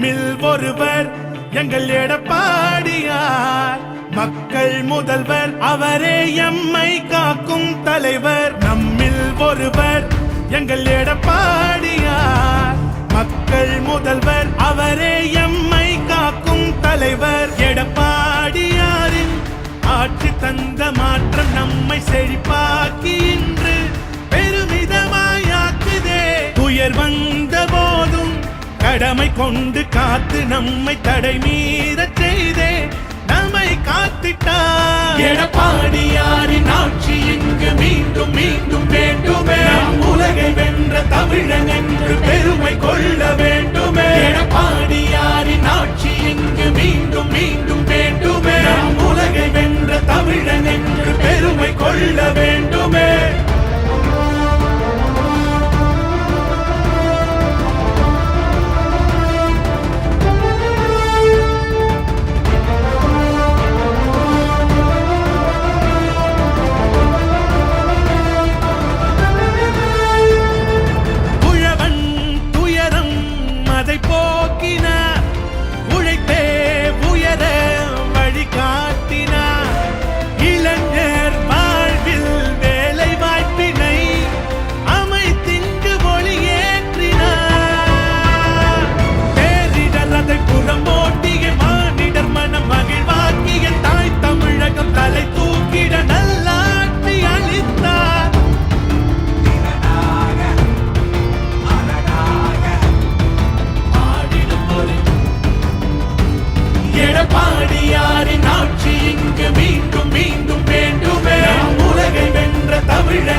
நம்மில் ஒருவர் எங்கள் எடப்பாடியார். மக்கள் முதல்வர் அவரே எம்மை காக்கும் தலைவர். நம்மில் ஒருவர் எங்கள் எடப்பாடியார். மக்கள் முதல்வர் அவரே எம்மை காக்கும் தலைவர். எடப்பாடியாரின் ஆட்சி தந்த மாற்றம் நம்மை செழிப்பார் கடமை கொண்டு காத்து நம்மை தடை மீற செய்தே. நம்மை காத்திட்டார். எடப்பாடியாரின் ஆட்சி எங்கும் பாடியாரின் ஆட்சி இங்கு மீண்டும் மீண்டும் வேண்டுமே. உலகை வென்ற தமிழன்